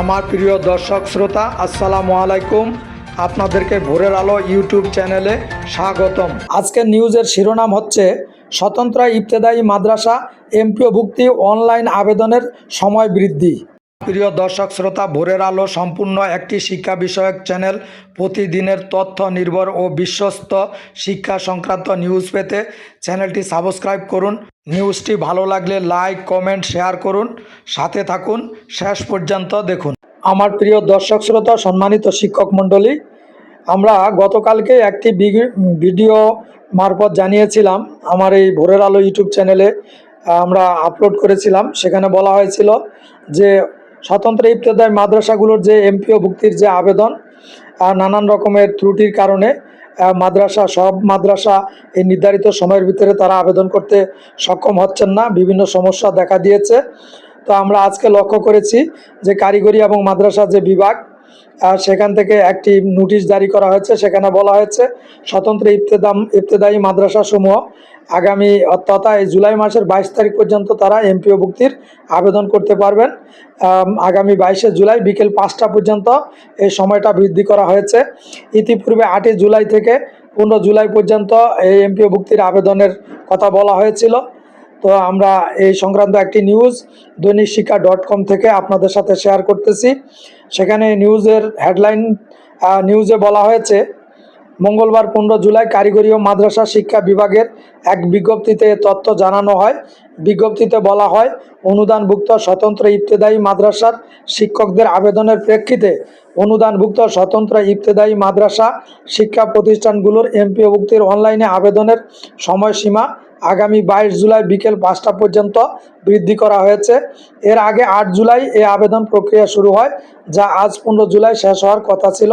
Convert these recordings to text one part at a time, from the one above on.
আমার প্রিয় দর্শক শ্রোতা, আসসালামু আলাইকুম। আপনাদেরকে ভোরের আলো ইউটিউব চ্যানেলে স্বাগতম। আজকের নিউজের শিরোনাম হচ্ছে, স্বতন্ত্র ইবতেদায়ী মাদ্রাসা এমপিওভুক্তি অনলাইন আবেদনের সময় বৃদ্ধি। প্রিয় দর্শক, শ্রোতা, ভোরের আলো সম্পূর্ণ একটি শিক্ষা বিষয়ক চ্যানেল। প্রতিদিনের তথ্য নির্ভর ও বিশ্বস্ত শিক্ষা সংক্রান্ত নিউজ পেতে চ্যানেলটি সাবস্ক্রাইব করুন। নিউজটি ভালো লাগলে লাইক, কমেন্ট, শেয়ার করুন। সাথে থাকুন, শেষ পর্যন্ত দেখুন। আমার প্রিয় দর্শক, শ্রোতা, সম্মানিত শিক্ষক মণ্ডলী, আমরা গতকালকে একটি ভিডিও মারফত জানিয়েছিলাম। আমার এই ভোরের আলো ইউটিউব চ্যানেলে আমরা আপলোড করেছিলাম। সেখানে বলা হয়েছিল যে স্বতন্ত্র ইফতেদায় মাদ্রাসাগুলোর যে এমপিও ভুক্তির যে আবেদন নানান রকমের ত্রুটির কারণে মাদ্রাসা, সব মাদ্রাসা এই নির্ধারিত সময়ের ভিতরে তারা আবেদন করতে সক্ষম হচ্ছেন না, বিভিন্ন সমস্যা দেখা দিয়েছে। তো আমরা আজকে লক্ষ্য করেছি যে কারিগরি এবং মাদ্রাসা যে বিভাগ সেখান থেকে একটি নোটিশ জারি করা হয়েছে, সেখানে বলা হয়েছে, স্বতন্ত্র ইফতেদাম ইফতেদায়ী মাদ্রাসা সমূহ আগামী তথা এই জুলাই মাসের বাইশ তারিখ পর্যন্ত তারা এমপিও ভুক্তির আবেদন করতে পারবেন। আগামী বাইশে জুলাই বিকেল পাঁচটা পর্যন্ত এই সময়টা বৃদ্ধি করা হয়েছে। ইতিপূর্বে আটই জুলাই থেকে পনেরো জুলাই পর্যন্ত এই এমপিও ভুক্তির আবেদনের কথা বলা হয়েছিল। তো আমরা এই সংক্রান্ত একটি নিউজ দৈনিক শিক্ষা ডট কম থেকে আপনাদের সাথে শেয়ার করতেছি। সেখানে নিউজের হেডলাইন নিউজে বলা হয়েছে, মঙ্গলবার পনেরো জুলাই কারিগরি ও মাদ্রাসা শিক্ষা বিভাগের এক বিজ্ঞপ্তিতে তথ্য জানানো হয়। বিজ্ঞপ্তিতে বলা হয়, অনুদানভুক্ত স্বতন্ত্র ইবতেদায়ী মাদ্রাসার শিক্ষকদের আবেদনের প্রেক্ষিতে অনুদানভুক্ত স্বতন্ত্র ইবতেদায়ী মাদ্রাসা শিক্ষা প্রতিষ্ঠানগুলোর এমপিওভুক্তির অনলাইনে আবেদনের সময়সীমা আগামী বাইশ জুলাই বিকেল পাঁচটা পর্যন্ত বৃদ্ধি করা হয়েছে। এর আগে আট জুলাই এই আবেদন প্রক্রিয়া শুরু হয়, যা আজ পনেরো জুলাই শেষ হওয়ার কথা ছিল।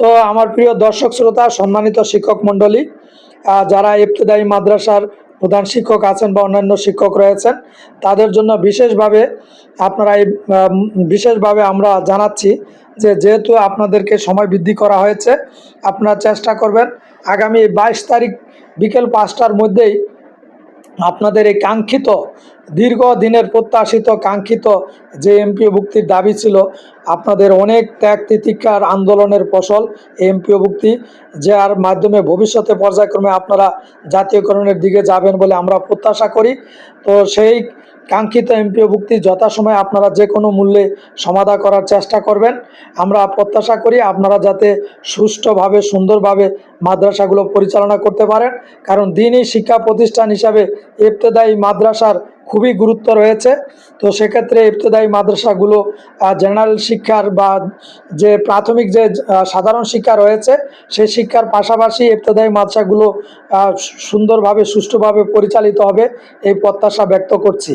তো আমার প্রিয় দর্শক শ্রোতা, সম্মানিত শিক্ষক মণ্ডলী যারা ইবতদায়ী মাদ্রাসার প্রধান শিক্ষক আছেন বা অন্যান্য শিক্ষক রয়েছেন, তাদের জন্য বিশেষভাবে আপনারা এই বিশেষভাবে আমরা জানাচ্ছি যে যেহেতু আপনাদেরকে সময় বৃদ্ধি করা হয়েছে, আপনারা চেষ্টা করবেন আগামী বাইশ তারিখ বিকেল পাঁচটার মধ্যেই আপনাদের এই কাঙ্ক্ষিত দীর্ঘ দিনের প্রত্যাশিত, কাঙ্ক্ষিত যে এমপিও ভুক্তির দাবি ছিল, আপনাদের অনেক ত্যাগ তিতিক্ষার আন্দোলনের ফসল এমপিও ভুক্তি যার মাধ্যমে ভবিষ্যতে পর্যায়ক্রমে আপনারা জাতীয়করণের দিকে যাবেন বলে আমরা প্রত্যাশা করি। তো সেই কাঙ্ক্ষিত এমপিও ভুক্তি যথাসময়ে আপনারা যে কোনো মূল্যে সমাধা করার চেষ্টা করবেন। আমরা প্রত্যাশা করি আপনারা যাতে সুষ্ঠুভাবে, সুন্দরভাবে মাদ্রাসাগুলো পরিচালনা করতে পারেন, কারণ দিনই শিক্ষা প্রতিষ্ঠান হিসাবে ইবতেদায়ী মাদ্রাসার খুবই গুরুত্ব রয়েছে। তো সেক্ষেত্রে ইবতেদায়ী মাদ্রাসাগুলো জেনারেল শিক্ষার বা যে প্রাথমিক যে সাধারণ শিক্ষা রয়েছে, সেই শিক্ষার পাশাপাশি ইবতেদায়ী মাদ্রাসাগুলো সুন্দরভাবে, সুষ্ঠুভাবে পরিচালিত হবে, এই প্রত্যাশা ব্যক্ত করছি।